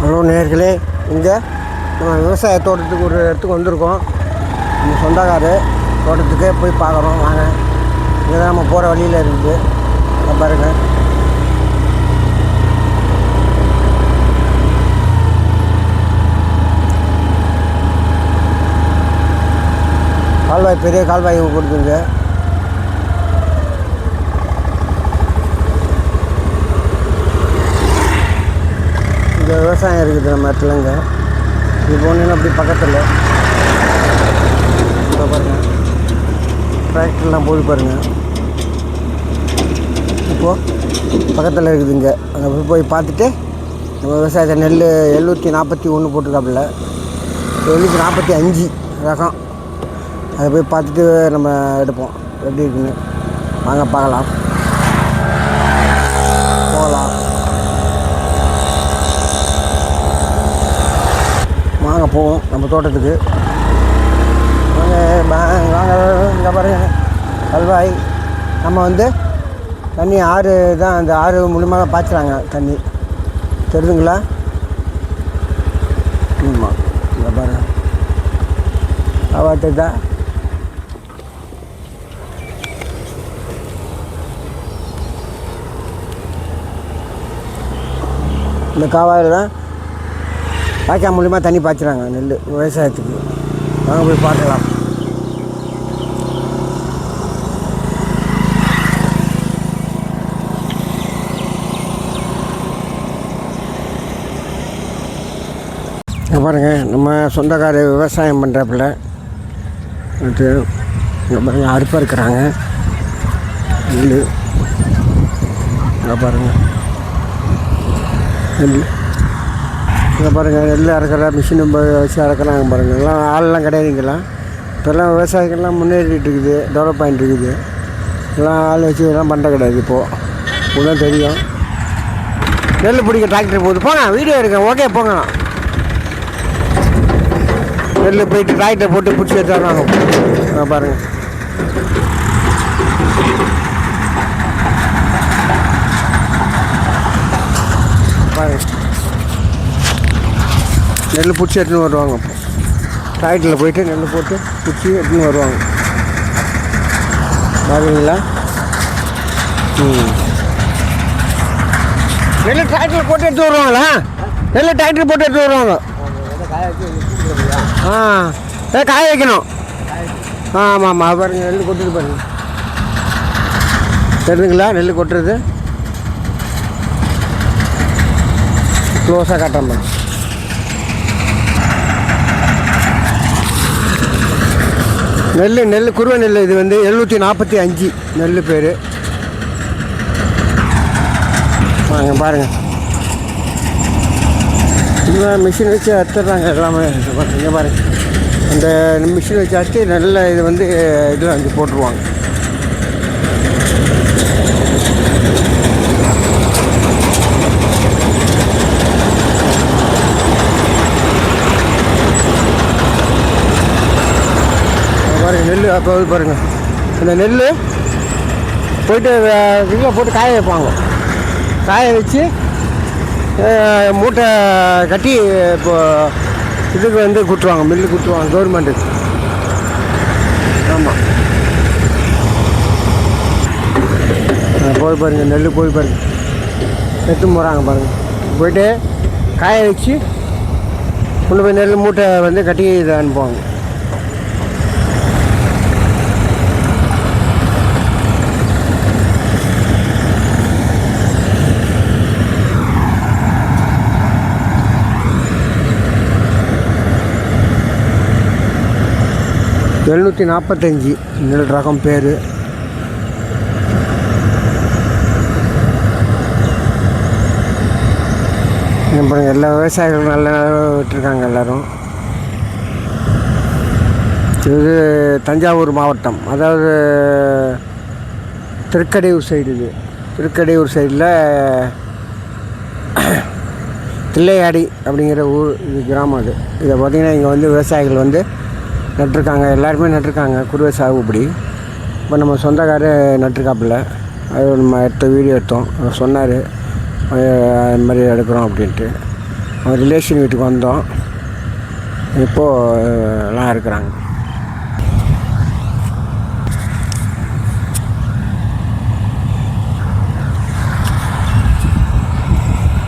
Hello நேர்களே இங்கே நம்ம விவசாய தோட்டத்துக்கு ஒரு இடத்துக்கு வந்திருக்கோம். நம்ம சொந்தக்காரு தோட்டத்துக்கே போய் பார்க்குறோம் வாங்க. இங்கே தான் நம்ம போகிற வழியில் இருக்குது. அதை பாருங்கள் கால்வாய் பெரிய கால்வாய் கொடுத்துங்க இங்கே விவசாயம் இருக்குது நம்ம இடத்துலங்க. இது போனீங்கன்னா அப்படி பக்கத்தில். இப்போ பாருங்கள் டிராக்டர்லாம் போய் பாருங்கள் இப்போது பக்கத்தில் இருக்குது இங்கே அங்கே போய் போய் பார்த்துட்டு நம்ம விவசாயத்தை நெல் எழுநூற்றி நாற்பத்தி ஒன்று போட்டிருக்காப்புல. எழுநூற்றி நாற்பத்தி அஞ்சு ரகம். அதை போய் பார்த்துட்டு நம்ம எடுப்போம். எப்படி இருக்குன்னு. வாங்க பார்க்கலாம். நாங்கள் போவோம் நம்ம தோட்டத்துக்கு. நாங்கள் இங்கே பாருங்க. கல்வாய் நம்ம வந்து தண்ணி ஆறு தான் அந்த ஆறு மூலியமாக தான் பாய்ச்சுறாங்க தண்ணி. தெரியுதுங்களா ஆமாம் இங்கே பாருங்க. அவாட்டு தான். இந்த காவாயில் தான் வாய்க்கால் மூலிமா தண்ணி பாய்ச்சுறாங்க நெல் விவசாயத்துக்கு. நாங்கள் போய் பார்க்கலாம். இங்கே பாருங்கள் நம்ம சொந்தக்கார விவசாயம் பண்ணுறாப்புல இங்கே பாருங்கள் அறுப்பாக இருக்கிறாங்க. நெல் இங்கே பாருங்கள் நெல் இங்கே பாருங்கள் நெல் அறுக்கிற மிஷினும் வச்சு அறுக்கிறாங்க பாருங்கள் எல்லாம் ஆள்லாம் கிடையாது இங்கெல்லாம். இப்போல்லாம் விவசாயிகள்லாம் முன்னேறிட்டு இருக்குது டெவலப் ஆகிட்டு இருக்குது. எல்லாம் ஆள் வச்சு எல்லாம் பண்ணுற கிடையாது இப்போது ஒன்றும் தெரியும். நெல் பிடிக்க டிராக்டர் போகுது. போங்க வீடியோ இருக்கேன் ஓகே போங்க. நெல் போயிட்டு டிராக்டர் போட்டு பிடிச்சி ஆ பாருங்கள் பாருங்கள் நெல் பிடிச்சி எடுத்துன்னு வருவாங்க. அப்போ டிராக்டரில் போயிட்டு நெல் போட்டு பிடிச்சி எடுத்துன்னு வருவாங்க. பார்க்குறீங்களா ம். நெல் டிராக்டரில் போட்டு எடுத்து வருவாங்களா? நெல் டிராக்டர் போட்டு எடுத்து வருவாங்க. ஆ. ஏ காய வைக்கணும். ஆ ஆமாம் ஆமாம் பாருங்க நெல் கொட்டுது பாருங்க. தெரியுதுங்களா நெல் கொட்டுறது? க்ளோஸாக காட்டாம நெல் நெல் குருவை நெல் இது வந்து எழுநூற்றி நாற்பத்தி அஞ்சு நெல் பேர். வாங்க பாருங்கள் இந்த மிஷின் வச்சு அறுத்துடுறாங்க எல்லாமே. இங்கே பாருங்க அந்த மிஷின் வச்சு அறுத்து நல்ல இது வந்து இதில் வந்து போட்டுருவாங்க. பாருங்க நெல் பாருங்க. இந்த நெல் போயிட்டு இதில் போட்டு காய வைப்பாங்க. காய வச்சு மூட்டை கட்டி இப்போ இதுக்கு வந்து குட்டுவாங்க மில்லு குட்டுவாங்க கவர்மெண்ட்டுக்கு ஆமாம் போய் பாருங்க நெல் போய் பாருங்க. எடுத்து போகிறாங்க பாருங்க. போயிட்டு காய வச்சு கொண்டு போய் நெல் மூட்டை வந்து கட்டி இதை அனுப்புவாங்க. எழுநூற்றி நாற்பத்தஞ்சி நெல் ரகம் பேர். அப்புறம் எல்லா விவசாயிகளும் நல்ல விட்டுருக்காங்க எல்லோரும். இது தஞ்சாவூர் மாவட்டம். அதாவது திருக்கடையூர் சைடு இது. திருக்கடையூர் சைடில் தில்லையாடி அப்படிங்கிற ஊர் இது கிராமம் அது. இதை பார்த்திங்கன்னா இங்கே வந்து விவசாயிகள் வந்து நட்டிருக்காங்க. எல்லாருமே நட்டிருக்காங்க. குருவை சாகுபடி. இப்போ நம்ம சொந்தக்காரர் நட்டிருக்காப்புல. அது நம்ம எடுத்த வீடியோ எடுத்தோம். அவர் சொன்னார் அது மாதிரி எடுக்கிறோம் அப்படின்ட்டு. அவன் ரிலேஷன் வீட்டுக்கு வந்தோம். இப்போது எல்லாம் இருக்கிறாங்க.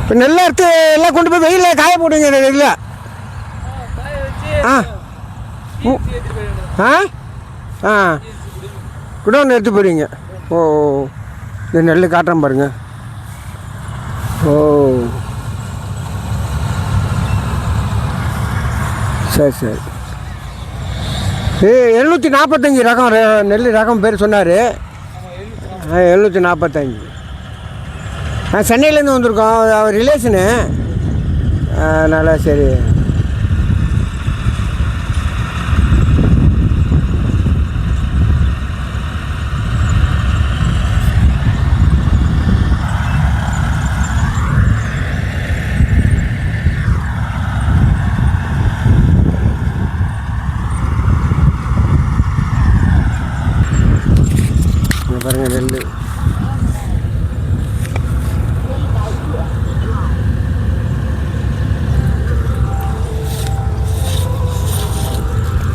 இப்போ நெல்லை எடுத்து எல்லாம் கொண்டு போய் வெயிலில் காய போடுங்க நெல்லை ஆ. ஆ? ஆ. குடோன் எடுத்து போகிறீங்க ஓ இந்த நெல் காட்டுறேன் பாருங்க. ஓ. சரி சரி. ஏ எழுநூற்றி நாற்பத்தஞ்சு ரகம் ர- நெல் ரகம் பேர் சொன்னார். எழுநூற்றி நாற்பத்தஞ்சு ஆ சென்னையிலேருந்து வந்திருக்கோம். அவர் ரிலேஷனு அதனால் சரி. பாருங்கள் பாருங்க நெல்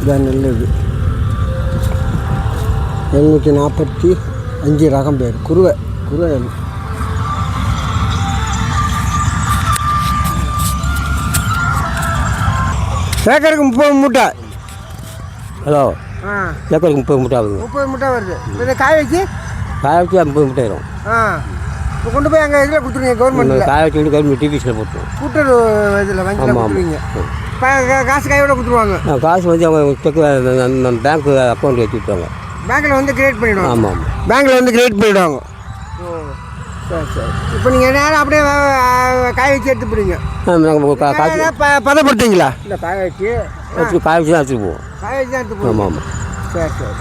இதான் நெல் இது. எழுநூற்றி நாற்பத்தி அஞ்சு ரகம் பேர். குருவை குருவை நெல் ஏக்கருக்கு முப்பது மூட்டை. ஹலோ. ஏக்கருக்கு முப்பது மூட்டை ஆகுது முப்பது மூட்டை வருது. இதை காய வச்சு? காய வச்சு முப்பது மூட்டை ஆ. இப்போ கொண்டு போய் அங்கே இதில் கொடுத்துருங்க கவர்மெண்ட்டில் காய வச்சு வந்து கவர்மெண்ட் டிபிஎஸ்சில் போட்டுரும் கூட்டுறவு இதில் ஆமாம் கொடுத்துருவீங்க. காசு கையோட கொடுத்துருவாங்க. காசு வந்து அவங்க செக்கு பேங்க் அக்கௌண்ட் வச்சு விட்டுருவாங்க பேங்க்கில் வந்து கிரியேட் பண்ணிவிடுவாங்க ஆமாம் ஆமாம் பேங்க்கில் வந்து கிரியேட் பண்ணிவிடுவாங்க ஓ சரி சரி. இப்போ நீங்கள் நேரம் அப்படியே காய வச்சு எடுத்து போடுங்க. பதப்படுத்துங்களா இல்லை காய வச்சு காய வச்சு தான் எடுத்துட்டு போவோம் காய வச்சு தான் எடுத்து ஆமாம் போடுங்க ஆமாம் சரி சரி.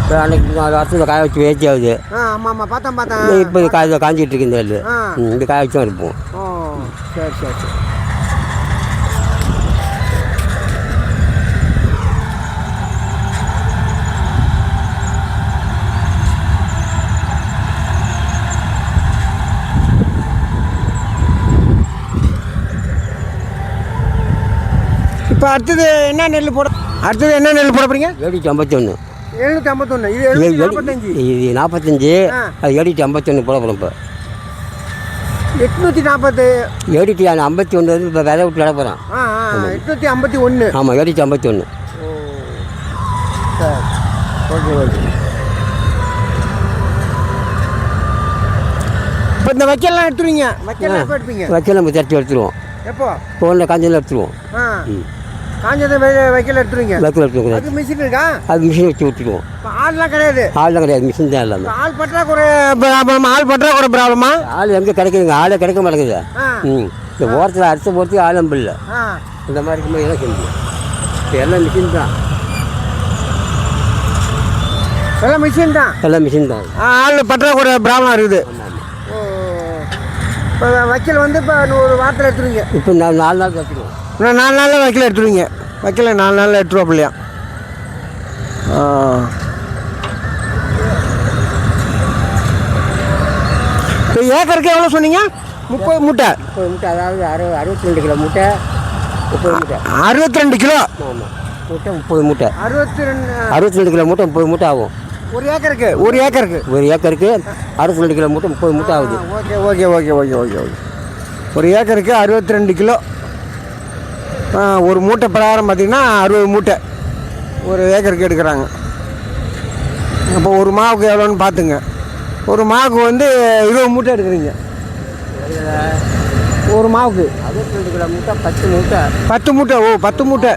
இப்போ அன்னைக்கு வருஷத்தில் காய வச்சு வேச்சி ஆகுது. ஆ ஆமாம் ஆமாம் பார்த்தேன் பார்த்தேன் இப்போ காய காஞ்சிட்டு இருக்கு இந்த நெல் ஆ. இந்த காய வச்சு தான் இருப்போம். ஓ சரி சரி சரி. இப்போ அடுத்தது என்ன நெல் போட அடுத்தது என்ன நெல் போட போறீங்க? ஏடிட்டு ஐம்பத்தொன்று எழுநூற்றி ஐம்பத்தொன்று இது எழுநூற்றி நாற்பத்தஞ்சு இது நாற்பத்தஞ்சு ஆ. அது ஏடிட்டு ஐம்பத்தொன்று போட போகிறோம் இப்போ. எட்நூற்றி நாற்பது ஏடிட்டு ஐம்பத்தி ஒன்று வந்து இப்போ விதை விட்டு விட போகிறோம் எட்நூற்றி ஐம்பத்தி ஒன்று ஆமாம் ஐம்பத்தொன்று ஓ சரி. Okay okay. இப்போ இந்த வைக்கல்லாம் எடுத்துருவீங்க. வைக்கலாம் எடுப்பீங்க? நம்ம திரட்டி எடுத்துருவோம். எப்போ? ஃபோனில் காஞ்சதில் எடுத்துருவோம். ஆ. ம். காஞ்சதை வைக்கல எடுத்துருவீங்க. வைக்கல எடுத்துருவோம் அது மிஷின் இருக்கா? அது மிஷின் வச்சு விட்டுருவோம். ஆள்லாம் கிடையாது. ஆள்லாம் கிடையாது மிஷின் தான் எல்லாமே. இப்போ ஆள் பற்றாக்குறை ப்ராப்ளமா ஆள் பற்றாக்குறை ப்ராப்ளமா ஆள் எங்கே கிடைக்குதுங்க? ஆளே கிடைக்க மாட்டேங்குது. ஆ. ம். இந்த ஓரத்தில் அரிசி போகிறதுக்கு ஆள் நம்ப இல்லை. ஆ. இந்த மாதிரி இருக்கும்போது செஞ்சு இப்போ எல்லாம் மிஷின் தான். எல்லாம் மிஷின் தான்? எல்லாம் மிஷின் தான். ஆ, ஆள் பற்றாக்குறை ப்ராப்ளம் இருக்குது. இப்போ வைக்கல் வந்து இப்போ ஒரு வாரத்தில் எடுத்துருவீங்க. இப்போ நாலு நாள் வச்சுருவோம். இன்னும் நாலு நாளில் வைக்கல எடுத்துருவீங்க. வைக்கல நாலு நாளில் எடுத்துருவாப்பில்லையா ஆ. இப்போ ஏக்கருக்கு எவ்வளோ சொன்னீங்க? முப்பது மூட்டை. முப்பது மூட்டை அதாவது அறுபது அறுபத்தி ரெண்டு கிலோ மூட்டை முப்பது மூட்டை. அறுபத்தி ரெண்டு கிலோ? ஆமாம் மூட்டை முப்பது மூட்டை. அறுபத்தி ரெண்டு. அறுபத்தி ரெண்டு கிலோ மூட்டை முப்பது மூட்டை ஆகும். ஒரு ஏக்கருக்கு ஒரு ஏக்கருக்கு. ஒரு ஏக்கருக்கு அறுபத்தி ரெண்டு கிலோ மூட்டை முப்பது மூட்டை ஆகுது. Okay okay okay okay okay okay. ஒரு ஏக்கருக்கு அறுபத்தி ரெண்டு கிலோ. ஒரு மூட்டை பிரகாரம் பார்த்தீங்கன்னா அறுபது மூட்டை. ஒரு ஏக்கருக்கு எடுக்கிறாங்க. அப்போ ஒரு மாவுக்கு எவ்வளோன்னு பார்த்துங்க. ஒரு மாவுக்கு வந்து இருபது மூட்டை எடுக்கிறீங்க. ஒரு மாவுக்கு? மூட்டை பத்து மூட்டை. பத்து மூட்டை ஓ பத்து மூட்டை.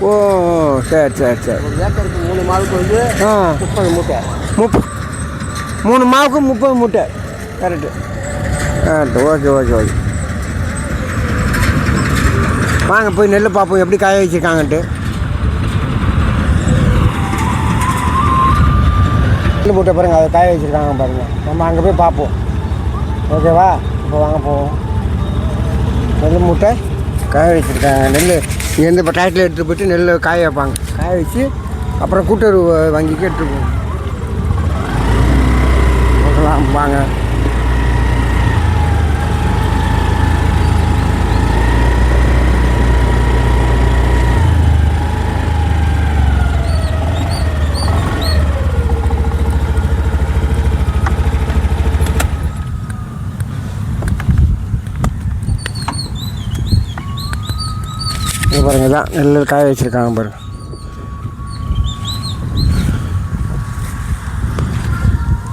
ஓ சரி சரி சரி. ஒரு ஏக்கருக்கு மூணு மாவுக்கு வந்து ஆ. முப்பது மூட்டை. முப்ப மூணு மாவுக்கு முப்பது மூட்டை. Correct correct okay okay okay. வாங்க போய் நெல் பார்ப்போம் எப்படி காய வச்சுருக்காங்கன்ட்டு. நெல் போட்ட பாருங்கள் அதை காய வச்சுருக்காங்க பாருங்கள் நம்ம அங்கே போய் பார்ப்போம் ஓகேவா இப்போ வாங்க போவோம். நெல் மூட்டை காய வச்சுருக்காங்க. நெல் இங்கேருந்து இப்போ டயத்தில் எடுத்துகிட்டு போயிட்டு நெல் காய வைப்பாங்க. காய வச்சு அப்புறம் கூட்டுறவு வங்கிக்கு எடுத்துட்டு போவோம். வாங்க. இங்கே தான் நெல் காய வச்சுருக்காங்க பாருங்க.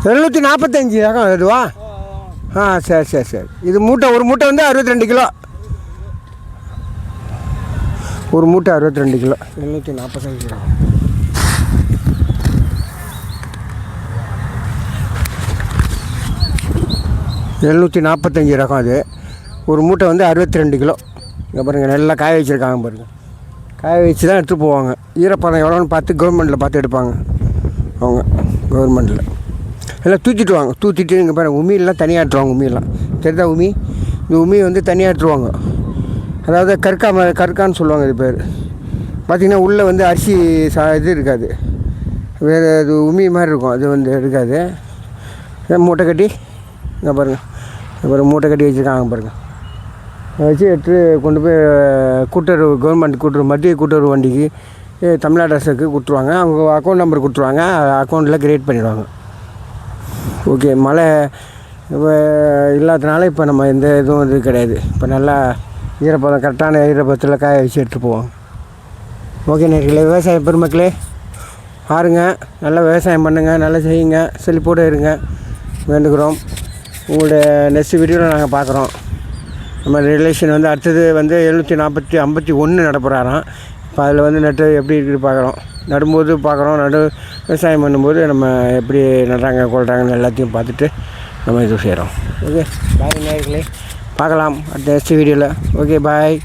எழுநூற்றி நாற்பத்தஞ்சு ரகம் இதுவா ஆ சரி சரி சரி. இது மூட்டை ஒரு மூட்டை வந்து அறுபத்தி ரெண்டு கிலோ. ஒரு மூட்டை அறுபத்தி ரெண்டு கிலோ. எழுநூற்றி நாற்பத்தஞ்சு ரகம். எழுநூற்றி நாற்பத்தஞ்சு ரகம் அது. ஒரு மூட்டை வந்து அறுபத்தி ரெண்டு கிலோ. இங்கே பாருங்கள் நல்லா காய வச்சுருக்காங்க பாருங்கள் காய வச்சு தான் எடுத்துகிட்டு போவாங்க. ஈரப்பதம் எவ்வளோன்னு பார்த்து கவர்மெண்ட்டில் பார்த்து எடுப்பாங்க. அவங்க கவர்மெண்ட்டில் எல்லாம் தூக்கிட்டு வாங்க. தூக்கிட்டு இங்கே பாருங்கள் உமியெல்லாம் தனியாக எடுத்துருவாங்க உமியெல்லாம். தெரிதா உமி? இந்த உமியை வந்து தனியாக எடுத்துருவாங்க. அதாவது கற்கா ம கற்கான்னு சொல்லுவாங்க இது பேர். பார்த்திங்கன்னா உள்ளே வந்து அரிசி சா இது இருக்காது. வேறு அது உமி மாதிரி இருக்கும். அது வந்து இருக்காது மூட்டை கட்டி இங்கே பாருங்கள் இங்கே மூட்டை கட்டி வச்சுருக்காங்க பாருங்கள் வச்சு எடுத்து கொண்டு போய் கூட்டுறவு கவர்மெண்ட் கூட்டுறவு மத்திய கூட்டுறவு வண்டிக்கு தமிழ்நாடு அரசுக்கு கொடுத்துருவாங்க. அவங்க அக்கௌண்ட் நம்பர் கொடுத்துருவாங்க. அக்கௌண்ட்டில் கிரியேட் பண்ணிடுவாங்க. ஓகே மழை இப்போ இல்லாதனால இப்போ நம்ம எந்த இதுவும் இது கிடையாது. இப்போ நல்லா ஈரப்பதம் கரெக்டான ஈரப்பதத்தில் காய வச்சு எடுத்துகிட்டு போவோம். ஓகே நேர்களே விவசாய பெருமக்களே பாருங்க. நல்லா விவசாயம் பண்ணுங்கள் நல்லா செய்யுங்க. செழிப்போடு இருங்க. வேண்டுகிறோம். உங்களுடைய நெக்ஸ்ட் வீடியோவில் நாங்கள் பார்க்குறோம். நம்ம ரிலேஷன் வந்து அடுத்தது வந்து எழுநூற்றி நாற்பத்தி ஐம்பத்தி ஒன்று நடப்புறாராம். இப்போ அதில் வந்து நட்டு எப்படி இருக்குது பார்க்குறோம் நடும்போது பார்க்குறோம் நடு விவசாயம் பண்ணும்போது நம்ம எப்படி நடுறாங்க கொள்கிறாங்கன்னு எல்லாத்தையும் பார்த்துட்டு நம்ம இது செய்கிறோம் ஓகே பாய் நேர்களே பார்க்கலாம் அடுத்த நெக்ஸ்ட் வீடியோவில் ஓகே பாய்